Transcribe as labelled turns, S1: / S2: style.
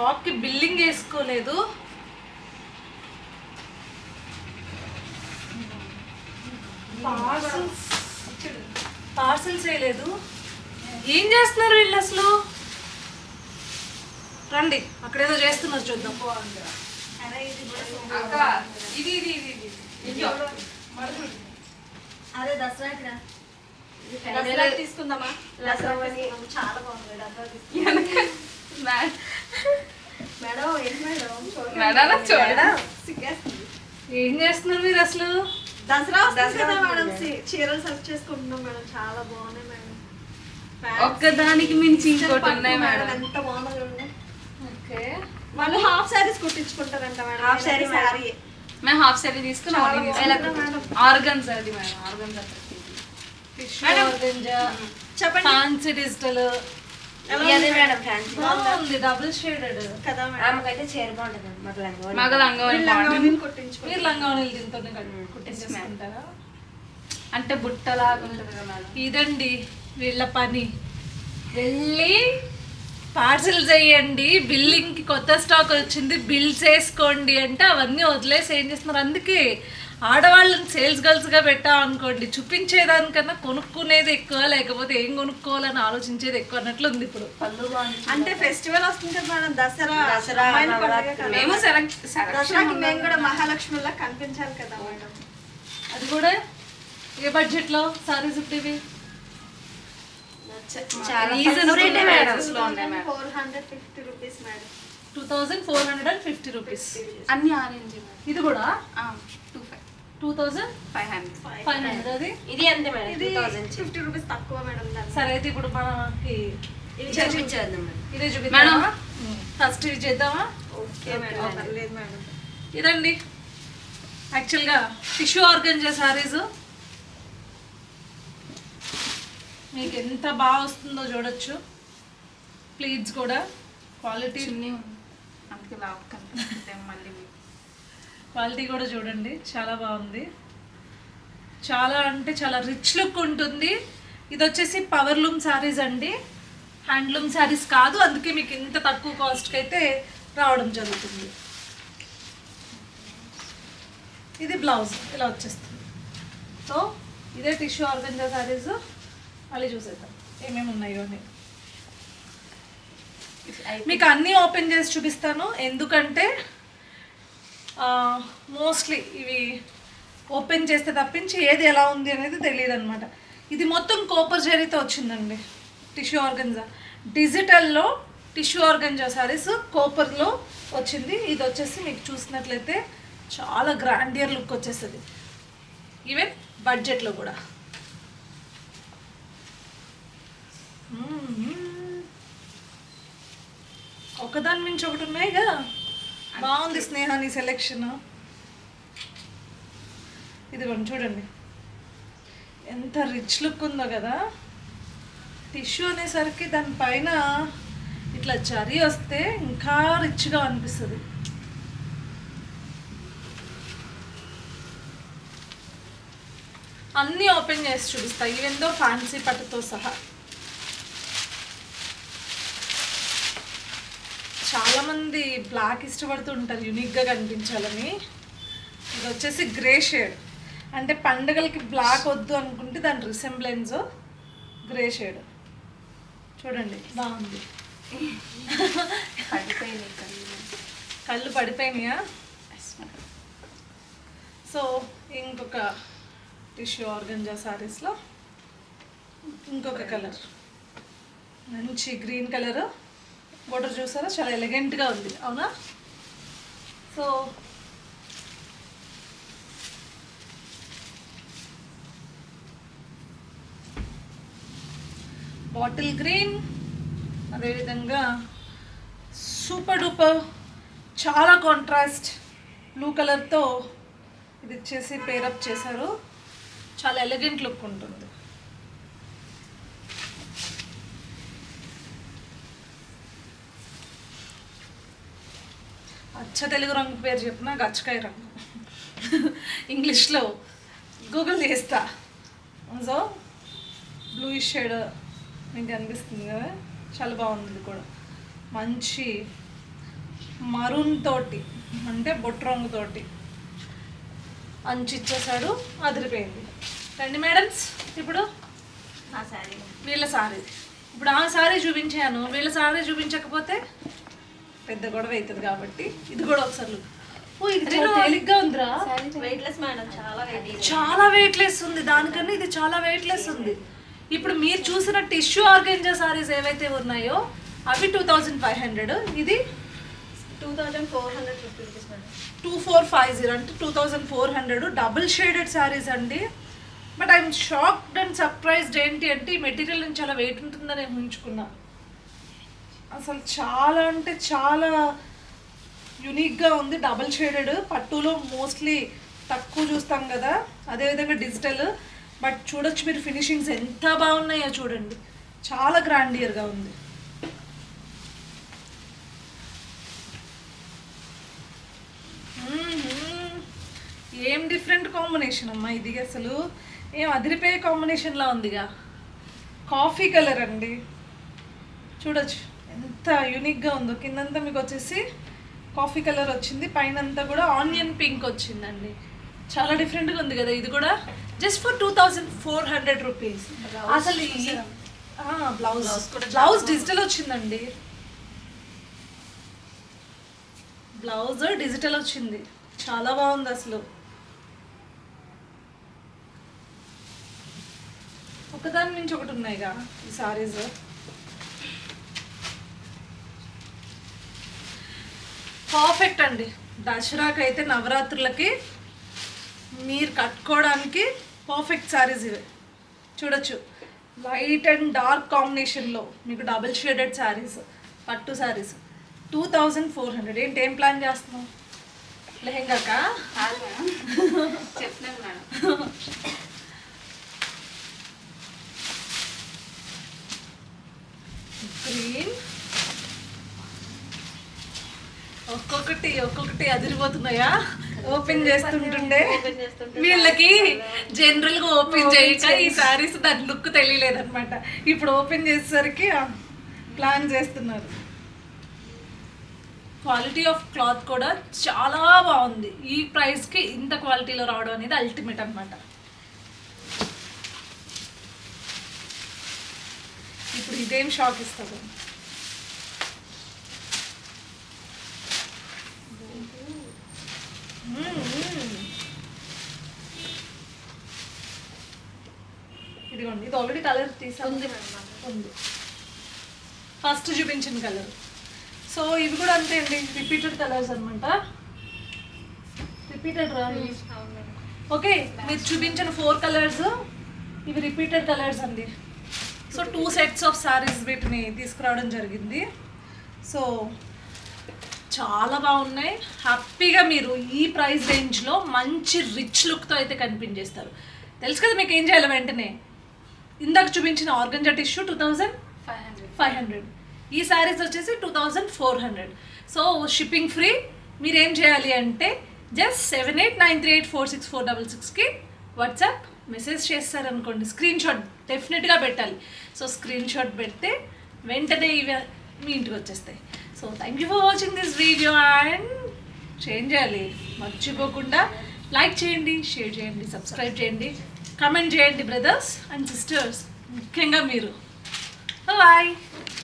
S1: షాప్కి బిల్లింగ్ వేసుకోలేదు. Parcels parcels వేయలేదు. ఏం చేస్తున్నారు వీళ్ళు అసలు? రండి అక్కడేదో చేస్తున్నారు చూద్దాం. ఇది ఇది ఇది ఇది. ఇదిగో.
S2: అదే దసరాకి తీసుకుందామా. చాలా బాగుంది దసరా తీసుకుందాం.
S3: మ్యాడ్-
S2: మేడం ఏంటి మేడం చూడండి.
S3: మేడం.
S1: ఏం చేస్తున్నారు మీరు అసలు?
S2: దసరా వస్తుంది
S3: దసరా
S2: కదా మేడం. చీరలు సెలెక్ట్ చేసుకుంటున్నాం మేడం. చాలా బాగున్నాయి మేడం.
S3: ఒక్కదానికి మించి ఇంకోటి ఉన్నాయి మేడం.
S2: ఎంత బాగుందో చూడండి.
S1: ఓకే.
S2: వాళ్ళు హాఫ్ శారీస్ కుట్టించుకుంటారంట మేడం.
S3: saree madam.
S2: శారీ.
S3: మేము హాఫ్ సారీ తీసుకుని
S2: చాలా
S3: ఓన్లీ
S2: బాగుంది మేడం.
S3: ఆర్గన్స్ అది మేడం. ఆర్గన్స్
S2: చెప్పండి.
S1: ఫ్యాన్సీ డిజిటల్ డబుల్ షేడెడ్
S2: కదా మేడం.
S4: ఆమెకైతే చీర బాగుంటుంది మాకు లంగా
S3: మగ లంగోని
S2: వీళ్ళు
S3: బాగుంటుంది.
S2: లంగావోణీని కుట్టించుకుంటారు
S1: మీరు లంగావణిలు దీంతో కుట్టించేసుకుంటారా?
S3: అంటే బుట్టలాగా ఉంటుంది కదా మేడం.
S1: ఇదండి వీళ్ళ పని. వెళ్ళి పార్సిల్ చేయండి బిల్లింగ్కి కొత్త స్టాక్ వచ్చింది బిల్ చేసుకోండి అంటే అవన్నీ వదిలేసి ఏం చేస్తున్నారు? అందుకే ఆడవాళ్ళని సేల్స్ గర్ల్స్గా పెట్టాం అనుకోండి చూపించేదానికన్నా కొనుక్కునేది ఎక్కువ లేకపోతే ఏం కొనుక్కోవాలని ఆలోచించేది ఎక్కువ అన్నట్లు ఉంది ఇప్పుడు.
S2: అంటే ఫెస్టివల్ వస్తుంది కదా మేడం దసరా
S4: దసరా.
S3: మేము
S2: దసరాకి మేము కూడా మహాలక్ష్మిలా కనిపించాలి కదా మేడం.
S1: అది కూడా ఏ బడ్జెట్లో? Saris
S4: madam
S2: four hundred fifty rupees madam.
S1: Two thousand four hundred and fifty rupees
S3: అన్ని ఆరెంజ్ మేడం.
S1: ఇది కూడా?
S3: Two
S1: two thousand
S3: five hundred.
S1: Five hundred అది?
S4: ఇది అంతే మేడం
S2: ఇది ఫిఫ్టీ రూపీస్ తక్కువ మేడం
S1: సరే అయితే ఇప్పుడు మనకి
S4: ఇది చూపించేద్దాం
S1: ఇదే చూపిద్దామా
S3: మేడం.
S1: ఫస్ట్ ఇది చేద్దామా?
S2: Okay madam. పర్లేదు మేడం.
S1: ఇదండి. యాక్చువల్గా టిష్యూ ఆర్గంజా సారీస్ మీకు ఎంత బాగా వస్తుందో చూడొచ్చు. ప్లీజ్ కూడా. క్వాలిటీ.
S3: అందుకే లావు కనిపిస్తుంది. మళ్ళీ.
S1: క్వాలిటీ కూడా చూడండి చాలా బాగుంది. చాలా అంటే చాలా రిచ్ లుక్ ఉంటుంది. ఇది వచ్చేసి పవర్ లూమ్ శారీస్ అండి. హ్యాండ్లూమ్ శారీస్ కాదు అందుకే మీకు ఇంత తక్కువ కాస్ట్కి అయితే రావడం జరుగుతుంది. ఇది బ్లౌజ్ ఇలా వచ్చేస్తుంది. సో ఇదే టిష్యూ ఆర్గంజా శారీస్. మళ్ళీ చూసేద్దాం ఏమేమి ఉన్నాయో అని. మీకు అన్నీ ఓపెన్ చేసి చూపిస్తాను. ఎందుకంటే మోస్ట్లీ ఇవి ఓపెన్ చేస్తే తప్పించి ఏది ఎలా ఉంది అనేది తెలియదు అనమాట ఇది మొత్తం కోపర్ జరీతో వచ్చిందండి టిష్యూ ఆర్గంజా డిజిటల్లో టిష్యూ ఆర్గన్జా సారీస్ కోపర్లో వచ్చింది. ఇది వచ్చేసి మీకు చూసినట్లయితే చాలా గ్రాండియర్ లుక్ వచ్చేస్తుంది. ఈవెన్ బడ్జెట్లో కూడా. ఒకదాని మించి ఒకటి ఉన్నాయి కదా బాగుంది స్నేహ నీ సెలెక్షన్ ఇదిగోండి చూడండి. ఎంత రిచ్ లుక్ ఉందో కదా. టిష్యూ అనేసరికి దానిపైన ఇట్లా చరి వస్తే ఇంకా రిచ్గా అనిపిస్తుంది. అన్నీ ఓపెన్ చేసి చూపిస్తాయి ఈవెందో ఫ్యాన్సీ పట్టుతో సహా. చాలామంది బ్లాక్ ఇష్టపడుతూ ఉంటారు యూనిక్గా కనిపించాలని. ఇది వచ్చేసి గ్రే షేడ్ అంటే పండగలకి బ్లాక్ వద్దు అనుకుంటే దాని రిసెంబ్లెన్స్ గ్రే షేడ్ చూడండి బాగుంది.
S3: పడిపోయినాయి కళ్ళు.
S1: కళ్ళు పడిపోయినాయా? సో ఇంకొక టిష్యూ ఆర్గంజా సారీస్లో ఇంకొక కలర్ మంచి గ్రీన్ కలరు బోర్డర్ చూసారా? చాలా ఎలిగెంట్గా ఉంది. అవునా? సో బాటిల్ గ్రీన్ అదేవిధంగా సూపర్ డూపర్ చాలా కాంట్రాస్ట్ బ్లూ కలర్తో ఇది ఇచ్చేసి పేరప్ చేశారు. చాలా ఎలిగెంట్ లుక్ ఉంటుంది. అచ్చ తెలుగు రంగు పేరు చెప్పిన గచ్చకాయ రంగు. ఇంగ్లీష్లో గూగుల్ చేస్తా. సో బ్లూ షేడ్ మీకు అనిపిస్తుంది కదా? చాలా బాగుంది కూడా. మంచి మరూన్ తోటి అంటే బొట్టు రంగు తోటి అంచు ఇచ్చేసాడు అదిరిపోయింది. రండి మేడమ్స్ ఇప్పుడు వీళ్ళ సారీ. ఇప్పుడు ఆ సారీ చూపించాను. వీళ్ళ సారీ చూపించకపోతే పెద్ద గొడవ అవుతుంది కాబట్టి ఇది కూడా ఒకసారి. ఓ ఇది చాలా తేలిగ్గా ఉందిరా.
S2: వెయిట్లెస్ మేడం చాలా వెయిట్
S1: చాలా వెయిట్ లెస్ ఉంది. దానికన్నా ఇది చాలా వెయిట్ లెస్ ఉంది. ఇప్పుడు మీరు చూసిన టిష్యూ ఆర్గెంజా సారీస్ ఏవైతే ఉన్నాయో అవి టూ థౌజండ్ ఫైవ్ హండ్రెడ్ ఇది
S2: two thousand four hundred fifty rupees madam
S1: two four five zero అంటే two thousand four hundred double shaded saris అండి. But I'm shocked and surprised ఏంటి అంటే ఈ మెటీరియల్ నేను చాలా వెయిట్ ఉంటుందని నేను ఊహించుకున్నా. అసలు చాలా అంటే చాలా యునిక్గా ఉంది డబుల్ షేడెడ్ పట్టులో మోస్ట్లీ తక్కువ చూస్తాం కదా అదేవిధంగా డిజిటల్ బట్ చూడొచ్చు మీరు ఫినిషింగ్స్ ఎంత బాగున్నాయో చూడండి. చాలా గ్రాండియర్గా ఉంది. ఏం డిఫరెంట్ కాంబినేషన్ అమ్మా ఇది అసలు? ఏం అదిరిపోయే కాంబినేషన్లా ఉందిగా. కాఫీ కలర్ అండి. చూడొచ్చు. ఎంత యూనిక్గా ఉందో. కిందంతా మీకు వచ్చేసి కాఫీ కలర్ వచ్చింది. పైన అంతా కూడా ఆనియన్ పింక్ వచ్చిందండి. చాలా డిఫరెంట్గా ఉంది కదా. ఇది కూడా just for two thousand four hundred rupees అసలు బ్లౌజ్ బ్లౌజ్ డిజిటల్ వచ్చిందండి. బ్లౌజ్ డిజిటల్ వచ్చింది. చాలా బాగుంది అసలు. ఒకదాని నుంచి ఒకటి ఉన్నాయిగా ఈ సారీస్ పర్ఫెక్ట్ అండి. దసరాకి అయితే నవరాత్రులకి మీరు కట్టుకోవడానికి పర్ఫెక్ట్ సారీస్ ఇవే. చూడొచ్చు. లైట్ అండ్ డార్క్ కాంబినేషన్లో మీకు డబుల్ షేడెడ్ శారీస్ పట్టు saris two thousand four hundred ఏంటి ఏం ప్లాన్ చేస్తున్నావు? లెహెంగాకా?
S3: కాదు మేడం చెప్పలేదు మేడం
S1: గ్రీన్ ఒక్కొక్కటి ఒక్కొక్కటి అదిరిపోతున్నాయా? ఓపెన్ చేస్తుంటుండే వీళ్ళకి జనరల్గా ఓపెన్ చేయక ఈ సారీస్ దాని లుక్ తెలియలేదన్నమాట. ఇప్పుడు ఓపెన్ చేసేసరికి ప్లాన్ చేస్తున్నారు. క్వాలిటీ ఆఫ్ క్లాత్ కూడా చాలా బాగుంది. ఈ ప్రైస్కి ఇంత క్వాలిటీలో రావడం అనేది అల్టిమేట్ అన్నమాట. ఇప్పుడు ఇదేం షాక్ ఇస్తుంది ఇదిగోండి ఇది ఆల్రెడీ కలర్ తీసా
S2: ఉంది
S1: ఫస్ట్ చూపించిన కలర్ సో ఇవి కూడా అంతే అండి రిపీటెడ్ కలర్స్ అనమాట రిపీటెడ్ రా? ఓకే మీరు చూపించిన ఫోర్ కలర్స్ ఇవి రిపీటెడ్ కలర్స్ అండి. So two sets of saris వీటిని తీసుకురావడం జరిగింది. సో చాలా బాగున్నాయి. హ్యాపీగా మీరు ఈ ప్రైస్ రేంజ్లో మంచి రిచ్ లుక్తో అయితే కనిపించేస్తారు. తెలుసు కదా మీకు ఏం చేయాలి వెంటనే? ఇందాక చూపించిన organza tissue two thousand
S3: five hundred.
S1: Five hundred. ఈ శారీస్ వచ్చేసి two thousand four hundred. So shipping free మీరు ఏం చేయాలి అంటే just seven eight nine three eight four six four double సిక్స్కి వాట్సాప్ మెసేజ్ చేస్తారనుకోండి. స్క్రీన్ షాట్ డెఫినెట్గా పెట్టాలి. సో స్క్రీన్ షాట్ పెడితే వెంటనే ఇవి మీ ఇంటికి వచ్చేస్తాయి. So thank you for watching this video and change చేయాలి. మర్చిపోకుండా లైక్ చేయండి షేర్ చేయండి సబ్స్క్రైబ్ చేయండి. కమెంట్ చేయండి బ్రదర్స్ అండ్ సిస్టర్స్ ముఖ్యంగా మీరు. బాయ్